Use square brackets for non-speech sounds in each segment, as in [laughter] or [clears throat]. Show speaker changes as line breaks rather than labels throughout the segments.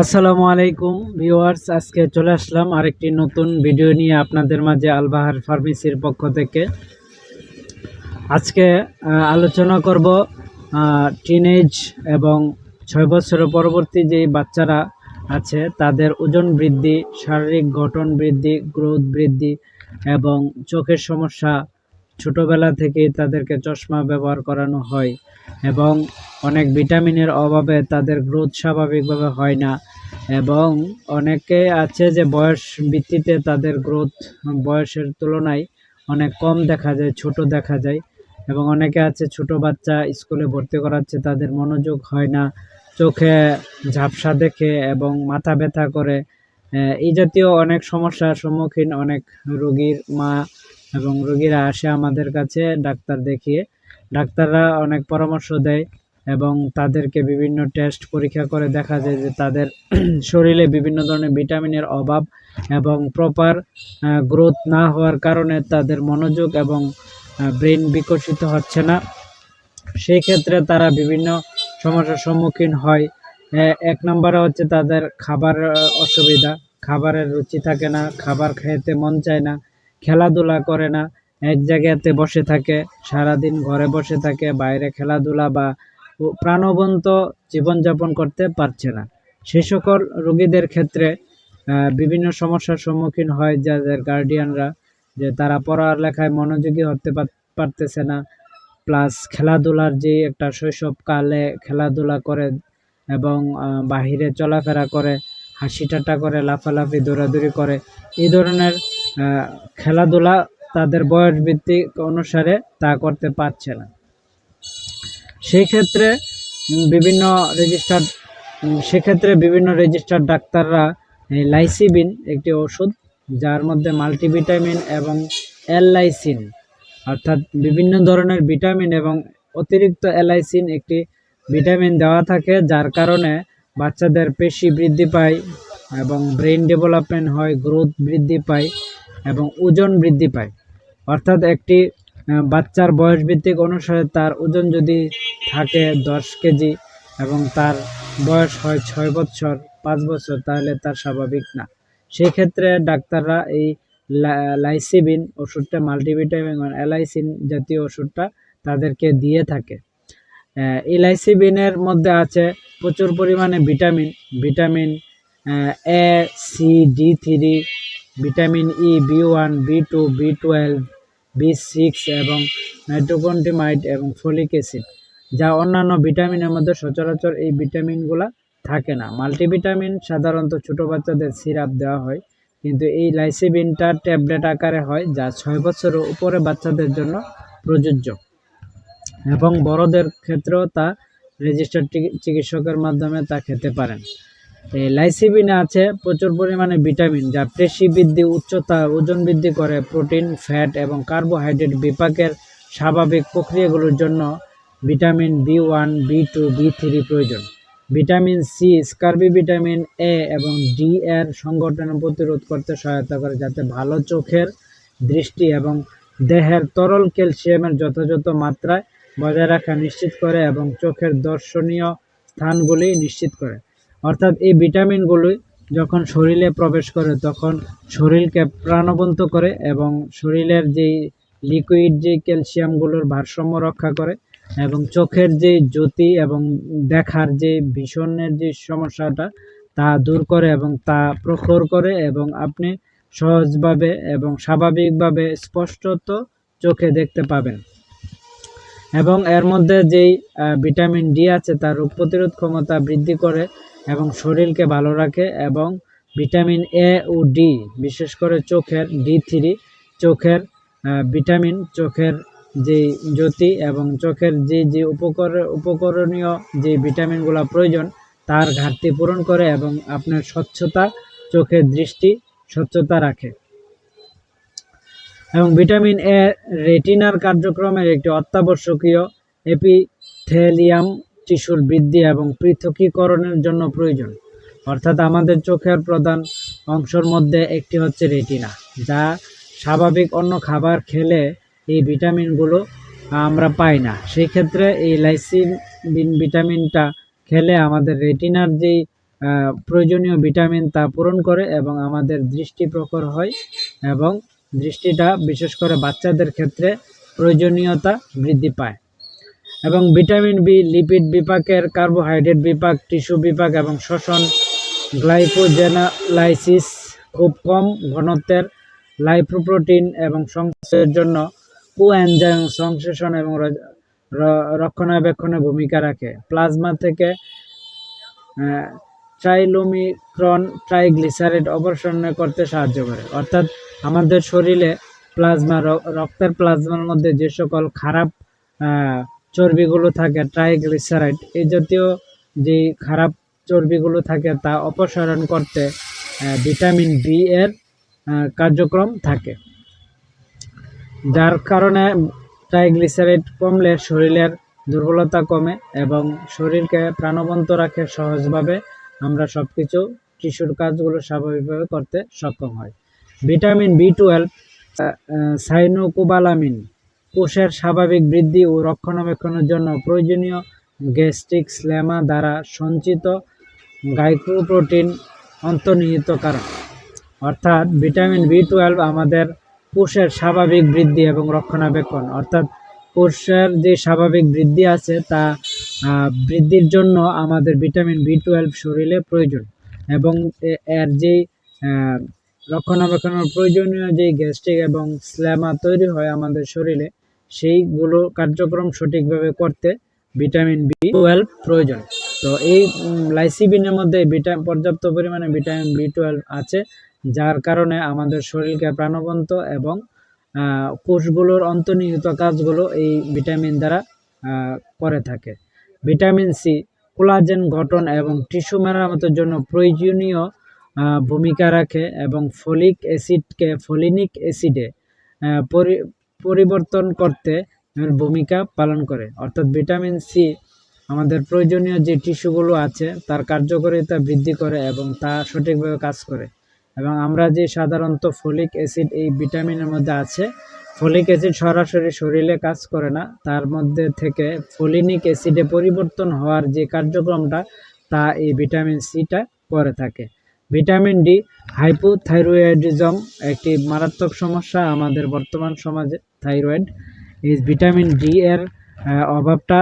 আসসালামু আলাইকুম ভিউয়ার্স, আজকে চলে আসলাম আরেকটি নতুন ভিডিও নিয়ে আপনাদের মাঝে আলবাহার ফার্মেসির পক্ষ থেকে। আজকে আলোচনা করব টিনেজ এবং ছয় বছরের পরবর্তী যে বাচ্চারা আছে, তাদের ওজন বৃদ্ধি, শারীরিক গঠন বৃদ্ধি গ্রোথ বৃদ্ধি এবং চোখের সমস্যা ছোটোবেলা থেকেই তাদেরকে চশমা ব্যবহার করানো হয় এবং অনেক ভিটামিনের অভাবে তাদের গ্রোথ স্বাভাবিকভাবে হয় না এবং অনেকে আছে যে বয়স ভিত্তিতে তাদের গ্রোথ বয়সের তুলনায় অনেক কম দেখা যায়, ছোট দেখা যায় এবং অনেকে আছে ছোট বাচ্চা স্কুলে ভর্তি করাচ্ছে, তাদের মনোযোগ হয় না, চোখে ঝাপসা দেখে এবং মাথা ব্যথা করে। এই জাতীয় অনেক সমস্যার সম্মুখীন অনেক রোগীর মা এবং রোগীরা আসে আমাদের কাছে ডাক্তার দেখিয়ে। ডাক্তাররা অনেক পরামর্শ দেয় এবং তাদেরকে বিভিন্ন টেস্ট পরীক্ষা করে দেখা যায় যে তাদের [clears throat] শরীরে বিভিন্ন ধরনের ভিটামিনের অভাব এবং প্রপার গ্রোথ না হওয়ার কারণে তাদের মনোযোগ এবং ব্রেন বিকশিত হচ্ছে না। সেই ক্ষেত্রে তারা বিভিন্ন সমস্যার সম্মুখীন হয়। এক নম্বরে হচ্ছে তাদের খাবার অসুবিধা। খাবারের রুচি থাকে না, খাবার খেতে মন চায় না। খেলাধুলা করে না। এক জায়গাতে বসে থাকে, সারাদিন ঘরে বসে থাকে, বাইরে খেলাধুলা বা প্রাণবন্ত জীবনযাপন করতে পারছে না। সেই সকল রোগীদের ক্ষেত্রে বিভিন্ন সমস্যার সম্মুখীন হয় যাদের গার্ডিয়ানরা যে তারা পড়ালেখায় মনোযোগী হতে পারতেছে না। প্লাস খেলাধুলার যে একটা শৈশবকালে খেলাধুলা করে এবং বাহিরে চলাফেরা করে হাসি ঠাট্টা করে, লাফালাফি, দৌড়াদৌড়ি করে। এই ধরনের খেলাধুলা তাদের বয়স ভিত্তিক অনুসারে তা করতে পারছে না। সেই ক্ষেত্রে বিভিন্ন রেজিস্টার্ড সেক্ষেত্রে বিভিন্ন রেজিস্টার্ড ডাক্তাররা লাইসিবিন একটি ওষুধ, যার মধ্যে মাল্টিভিটামিন এবং অ্যালাইসিন অর্থাৎ বিভিন্ন ধরনের ভিটামিন এবং অতিরিক্ত অ্যালাইসিন একটি ভিটামিন দেওয়া থাকে, যার কারণে বাচ্চাদের পেশি বৃদ্ধি পায় এবং ব্রেন ডেভেলপমেন্ট হয় গ্রোথ বৃদ্ধি পায় এবং ওজন বৃদ্ধি পায়। অর্থাৎ একটি বাচ্চার বয়স ভিত্তিক অনুসারে তার ওজন যদি থাকে দশ কেজি এবং তার বয়স হয় ছয় বছর, পাঁচ বছর, তাহলে তার স্বাভাবিক না। সেই ক্ষেত্রে ডাক্তাররা এই লাইসিবিন ওষুধটা মাল্টিভিটামিন অ্যালাইসিন জাতীয় ওষুধটা তাদেরকে দিয়ে থাকে। আহ, বিনের মধ্যে আছে প্রচুর পরিমাণে vitamin vitamin A C D three vitamin E B one B two B twelve B six এবং নাইট্রোকন্টিমাইড এবং ফলিক অ্যাসিড যা অন্যান্য ভিটামিনের মধ্যে সচরাচর এই ভিটামিনগুলা থাকে না। মাল্টিভিটামিন সাধারণত ছোট বাচ্চাদের সিরাপ দেওয়া হয় কিন্তু এই লাইসিবিনটা ট্যাবলেট আকারে হয় যা ছয় বছরের উপরে বাচ্চাদের জন্য প্রযোজ্য। এবং বড়দের ক্ষেত্রেও তা রেজিস্টার্ড চিকিৎসকের মাধ্যমে তা খেতে পারেন। এই লাইসিবিনে আছে, প্রচুর পরিমাণে ভিটামিন যা পেশি বৃদ্ধি, উচ্চতা, ওজন বৃদ্ধি করে প্রোটিন ফ্যাট এবং কার্বোহাইড্রেট বিপাকের স্বাভাবিক প্রক্রিয়াগুলোর জন্য vitamin B one B two B three প্রয়োজন। Vitamin C scurvy vitamin A এবং ডি এর সংগঠন প্রতিরোধ করতে সহায়তা করে, যাতে ভালো চোখের দৃষ্টি এবং দেহের তরল ক্যালসিয়ামের যথাযথ মাত্রায় বজায় রাখা নিশ্চিত করে এবং চোখের দর্শনীয় স্থানগুলি নিশ্চিত করে। অর্থাৎ এই ভিটামিনগুলি যখন শরীরে প্রবেশ করে, তখন শরীরকে প্রাণবন্ত করে এবং শরীরের যেই লিকুইড যে ক্যালসিয়ামগুলোর ভারসাম্য রক্ষা করে এবং চোখের যে জ্যোতি এবং দেখার যে ভীষণের যে সমস্যাটা, তা দূর করে এবং তা প্রখর করে এবং আপনি সহজভাবে এবং স্বাভাবিকভাবে স্পষ্টত চোখে দেখতে পাবেন। এবং এর মধ্যে যেই ভিটামিন ডি আছে তার রোগ প্রতিরোধ ক্ষমতা বৃদ্ধি করে এবং শরীরকে ভালো রাখে এবং ভিটামিন এ ও ডি বিশেষ করে চোখের ডি থ্রি চোখের ভিটামিন, চোখের যে জ্যোতি এবং চোখের যে যে উপকর, উপকরণীয় যে ভিটামিনগুলো প্রয়োজন তার ঘাটতি পূরণ করে এবং আপনার স্বচ্ছতা, চোখের দৃষ্টি স্বচ্ছতা রাখে। এবং ভিটামিন এ রেটিনার কার্যক্রমের একটি অত্যাবশ্যকীয় এপিথেলিয়াম টিস্যুর বৃদ্ধি এবং পৃথকীকরণের জন্য প্রয়োজন। অর্থাৎ আমাদের চোখের প্রধান অংশের মধ্যে একটি হচ্ছে রেটিনা, যা স্বাভাবিক অন্য খাবার খেলে এই ভিটামিনগুলো আমরা পাই না। সেই ক্ষেত্রে এই লাইসিন ভিটামিনটা খেলে আমাদের রেটিনার যেই প্রয়োজনীয় ভিটামিন তা পূরণ করে এবং আমাদের দৃষ্টি প্রখর হয় এবং দৃষ্টিটা বিশেষ করে বাচ্চাদের ক্ষেত্রে প্রয়োজনীয়তা বৃদ্ধি পায়। এবং ভিটামিন বি, লিপিড বিপাকের কার্বোহাইড্রেট বিপাক, টিস্যু বিপাক এবং শ্বসন, গ্লাইকোজেনালাইসিস খুব কম ঘনত্বের লাইপোপ্রোটিন এবং সংশ্লেষের জন্য কোএনজাইম সংশ্লেষণ এবং রক্ষণাবেক্ষণে ভূমিকা রাখে। প্লাজমা থেকে ট্রাইলোমিক্রন ট্রাইগ্লিসারাইড অপসারণ করতে সাহায্য করে। অর্থাৎ আমাদের শরীরে প্লাজমা রক্তের প্লাজমার মধ্যে যে সকল খারাপ চর্বিগুলো থাকে, ট্রাইগ্লিসারাইড, এই জাতীয় যে খারাপ চর্বিগুলো থাকে তা অপসারণ করতে ভিটামিন বি এর কার্যক্রম থাকে। যার কারণে ট্রাইগ্লিসারাইড কমলে শরীরের দুর্বলতা কমে এবং শরীরকে প্রাণবন্ত রাখে সহজভাবে। আমরা সব কিছু টিস্যুর কাজগুলো স্বাভাবিকভাবে করতে সক্ষম হয়। ভিটামিন বি টুয়েলভ সাইনোকোবালামিন, কোষের স্বাভাবিক বৃদ্ধি ও রক্ষণাবেক্ষণের জন্য প্রয়োজনীয় গ্যাস্ট্রিক স্ল্যামা দ্বারা সঞ্চিত গাইক্রোপ্রোটিন অন্তর্নিহিত কারণ। অর্থাৎ ভিটামিন বি টুয়েলভ আমাদের কোষের স্বাভাবিক বৃদ্ধি এবং রক্ষণাবেক্ষণ, অর্থাৎ কোষের যে স্বাভাবিক বৃদ্ধি আছে তা বৃদ্ধির জন্য আমাদের ভিটামিন বি টুয়েলভ শরীরে প্রয়োজন এবং এর যে রক্ষণাবেক্ষণের প্রয়োজনীয় যে গ্যাস্ট্রিক এবং স্ল্যামা তৈরি হয় আমাদের শরীরে, সেইগুলো কার্যক্রম সঠিকভাবে করতে ভিটামিন বি টুয়েলভ প্রয়োজন। তো এই লাইসিবিনের মধ্যে ভিটামিন পর্যাপ্ত পরিমাণে ভিটামিন বি টুয়েলভ আছে, যার কারণে আমাদের শরীরকে প্রাণবন্ত এবং কোষগুলোর অন্তর্নিহিত কাজগুলো এই ভিটামিন দ্বারা করে থাকে। ভিটামিন সি, কোলাজেন গঠন এবং টিস্যু মেরামতের জন্য প্রয়োজনীয় ভূমিকা রাখে এবং ফলিক অ্যাসিডকে ফলিনিক অ্যাসিডে পরি- পরিবর্তন করতে ভূমিকা পালন করে। অর্থাৎ ভিটামিন সি আমাদের প্রয়োজনীয় যে টিস্যুগুলো আছে, তার কার্যকারিতা বৃদ্ধি করে এবং তা সঠিকভাবে কাজ করে। এবং আমরা যে সাধারণত ফলিক অ্যাসিড এই ভিটামিনের মধ্যে আছে ফলিক অ্যাসিড সরাসরি শরীরে কাজ করে না, তার মধ্যে থেকে ফলিনিক অ্যাসিডে পরিবর্তন হওয়ার যে কার্যক্রমটা, তা এই ভিটামিন সিটা করে থাকে। ভিটামিন ডি হাইপোথাইরয়েডিজম একটি মারাত্মক সমস্যা আমাদের বর্তমান সমাজে, থাইরয়েড। এই ভিটামিন ডি এর অভাবটা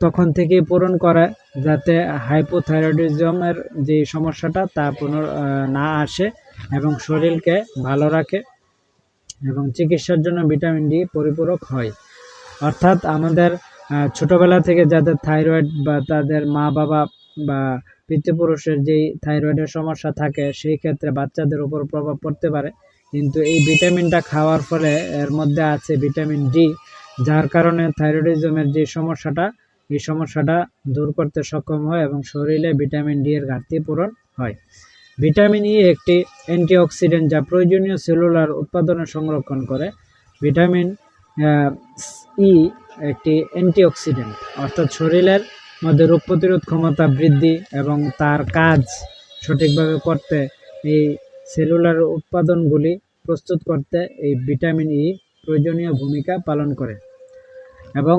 তখন থেকে পূরণ করে যাতে হাইপোথাইরয়েডিজমের যে সমস্যাটা, তা পুনর না আসে এবং শরীরকে ভালো রাখে। এবং চিকিৎসার জন্য ভিটামিন ডি পরিপূরক হয়। অর্থাৎ আমাদের ছোটবেলা থেকে যাদের থাইরয়েড বা তাদের মা বাবা বা পিতৃপুরুষের যেই থাইরয়েডের সমস্যা থাকে, সেই ক্ষেত্রে বাচ্চাদের উপর প্রভাব পড়তে পারে। কিন্তু এই ভিটামিনটা খাওয়ার ফলে এর মধ্যে আছে ভিটামিন ডি, যার কারণে থাইরয়েডিজমের যে সমস্যাটা, এই সমস্যাটা দূর করতে সক্ষম হয় এবং শরীরে ভিটামিন ডি এর ঘাটতি পূরণ হয়। ভিটামিন ই একটি অ্যান্টিঅক্সিডেন্ট যা প্রয়োজনীয় সেলুলার উৎপাদনে সংরক্ষণ করে। ভিটামিন ই একটি অ্যান্টিঅক্সিডেন্ট, অর্থাৎ শরীরের মধ্যে রোগ প্রতিরোধ ক্ষমতা বৃদ্ধি এবং তার কাজ সঠিকভাবে করতে এই সেলুলার উৎপাদনগুলি প্রস্তুত করতে এই ভিটামিন ই প্রয়োজনীয় ভূমিকা পালন করে। এবং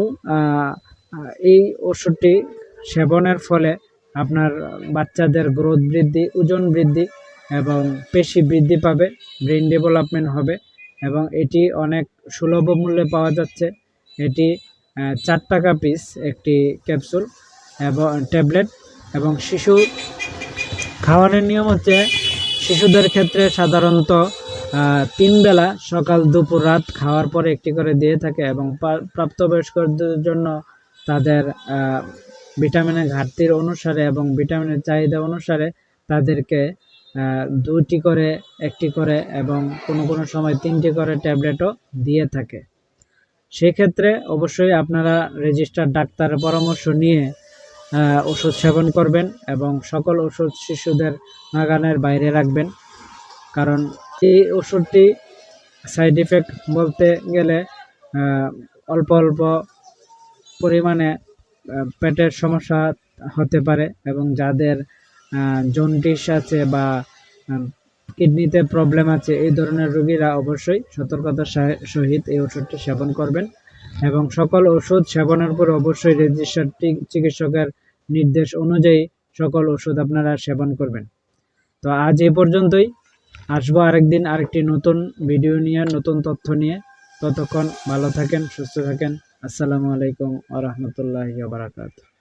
এই ওষুধটি সেবনের ফলে আপনার বাচ্চাদের গ্রোথ বৃদ্ধি, ওজন বৃদ্ধি এবং পেশি বৃদ্ধি পাবে ব্রেন ডেভেলপমেন্ট হবে এবং এটি অনেক সুলভ মূল্যে পাওয়া যাচ্ছে। এটি চার টাকা পিস একটি ক্যাপসুল এবং ট্যাবলেট এবং শিশু খাওয়ানোর নিয়ম হচ্ছে শিশুদের ক্ষেত্রে সাধারণত তিন বেলা সকাল, দুপুর, রাত খাওয়ার পরে একটি করে দিয়ে থাকে এবং প্রাপ্তবয়স্কদের জন্য তাদের ভিটামিনের ঘাটতির অনুসারে এবং ভিটামিনের চাহিদা অনুসারে তাদেরকে দুটি করে, একটি করে এবং কোনো কোনো সময় তিনটি করে ট্যাবলেটও দিয়ে থাকে। সেক্ষেত্রে অবশ্যই আপনারা রেজিস্টার ডাক্তারের পরামর্শ নিয়ে ওষুধ সেবন করবেন এবং সকল ওষুধ শিশুদের নাগানের বাইরে রাখবেন। কারণ এই ওষুধটি সাইড ইফেক্ট বলতে গেলে অল্প অল্প পরিমাণে পেটের সমস্যা হতে পারে এবং যাদের জন্ডিস আছে বা কিডনিতে প্রবলেম আছে, এই ধরনের রোগীরা অবশ্যই সতর্কতার সহিত এই ওষুধটি সেবন করবেন এবং সকল ওষুধ সেবনের পর অবশ্যই রেজিস্টার চিকিৎসকের নির্দেশ অনুযায়ী সকল ওষুধ আপনারা সেবন করবেন। তো আজ এ পর্যন্তই। আসব আরেকদিন আরেকটি নতুন ভিডিও নিয়ে, নতুন তথ্য নিয়ে। ততক্ষণ ভালো থাকেন, সুস্থ থাকেন। আসসালামু আলাইকুম আ রহমতুল্লাহি বারাকাতুহ।